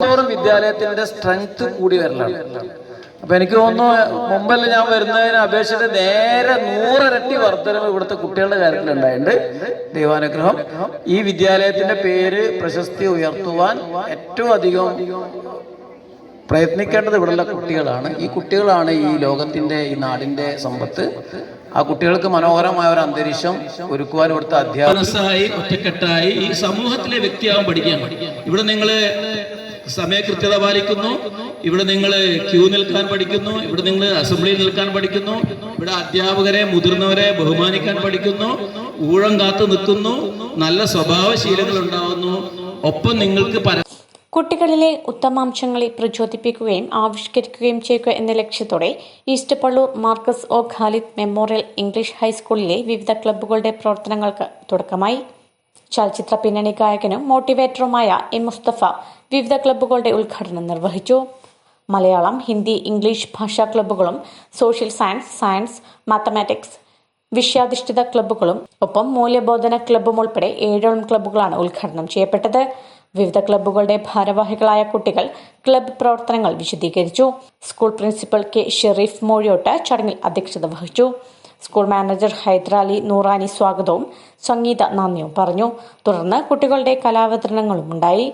തോറും വിദ്യാലയത്തിന്റെ സ്ട്രെങ്ത് കൂടി വരലാണ്. അപ്പൊ എനിക്ക് തോന്നുന്നു മുമ്പല്ല ഞാൻ വരുന്നതിന് അപേക്ഷിച്ച് നേരെ നൂറിരട്ടി വർധനം ഇവിടുത്തെ കുട്ടികളുടെ കാര്യത്തിൽ ഉണ്ടായിട്ടുണ്ട് ദൈവാനുഗ്രഹം. ഈ വിദ്യാലയത്തിന്റെ പേര് പ്രശസ്തി ഉയർത്തുവാൻ ഏറ്റവും അധികം പ്രയത്നിക്കേണ്ടത് ഇവിടെയുള്ള കുട്ടികളാണ്. ഈ കുട്ടികളാണ് ഈ ലോകത്തിന്റെ ഈ നാടിന്റെ സമ്പത്ത്. ആ കുട്ടികൾക്ക് മനോഹരമായ ഒരു അന്തരീക്ഷം ഒരുക്കുവാൻ ഇവിടുത്തെ അധ്യാപകർ മനസ്സായി ഒറ്റക്കെട്ടായി ഈ സമൂഹത്തിലെ വ്യക്തിയാവാൻ പഠിക്കാൻ ഇവിടെ നിങ്ങൾ സമയകൃത്യത പാലിക്കുന്നു. ഇവിടെ നിങ്ങൾ ക്യൂ നിൽക്കാൻ പഠിക്കുന്നു. ഇവിടെ നിങ്ങൾ അസംബ്ലിയിൽ നിൽക്കാൻ പഠിക്കുന്നു. ഇവിടെ അധ്യാപകരെ മുതിർന്നവരെ ബഹുമാനിക്കാൻ പഠിക്കുന്നു. ഊഴം കാത്തു നിൽക്കുന്നു. നല്ല സ്വഭാവശീലങ്ങൾ ഉണ്ടാവുന്നു. ഒപ്പം നിങ്ങൾക്ക് കുട്ടികളിലെ ഉത്തമാംശങ്ങളെ പ്രചോദിപ്പിക്കുകയും ആവിഷ്കരിക്കുകയും ചെയ്യുക എന്ന ലക്ഷ്യത്തോടെ ഈസ്റ്റ് പള്ളൂർ മാർക്കസ് ഒ ഖാലിദ് മെമ്മോറിയൽ ഇംഗ്ലീഷ് ഹൈസ്കൂളിലെ വിവിധ ക്ലബ്ബുകളുടെ പ്രവർത്തനങ്ങൾക്ക് തുടക്കമായി. ചലച്ചിത്ര പിന്നണി ഗായകനും മോട്ടിവേറ്ററുമായ എം മുസ്തഫ വിവിധ ക്ലബ്ബുകളുടെ ഉദ്ഘാടനം നിർവഹിച്ചു. മലയാളം ഹിന്ദി ഇംഗ്ലീഷ് ഭാഷാ ക്ലബ്ബുകളും സോഷ്യൽ സയൻസ് സയൻസ് മാത്തമാറ്റിക്സ് വിഷയാധിഷ്ഠിത ക്ലബ്ബുകളും ഒപ്പം മൂല്യബോധന ക്ലബ്ബും ഉൾപ്പെടെ ഏഴോളം ക്ലബ്ബുകളാണ് ഉദ്ഘാടനം ചെയ്യപ്പെട്ടത്. വിവിധ ക്ലബ്ബുകളുടെ ഭാരവാഹികളായ കുട്ടികൾ ക്ലബ്ബ് പ്രവർത്തനങ്ങൾ വിശദീകരിച്ചു. School principal K. Shareef Mozhiyot ചടങ്ങിൽ അധ്യക്ഷത വഹിച്ചു. സ്കൂൾ മാനേജർ ഹൈദരാലി നൂറാനി സ്വാഗതവും സംഗീത നന്ദിയും പറഞ്ഞു. തുടർന്ന് കുട്ടികളുടെ കലാവതരണങ്ങളും ഉണ്ടായി.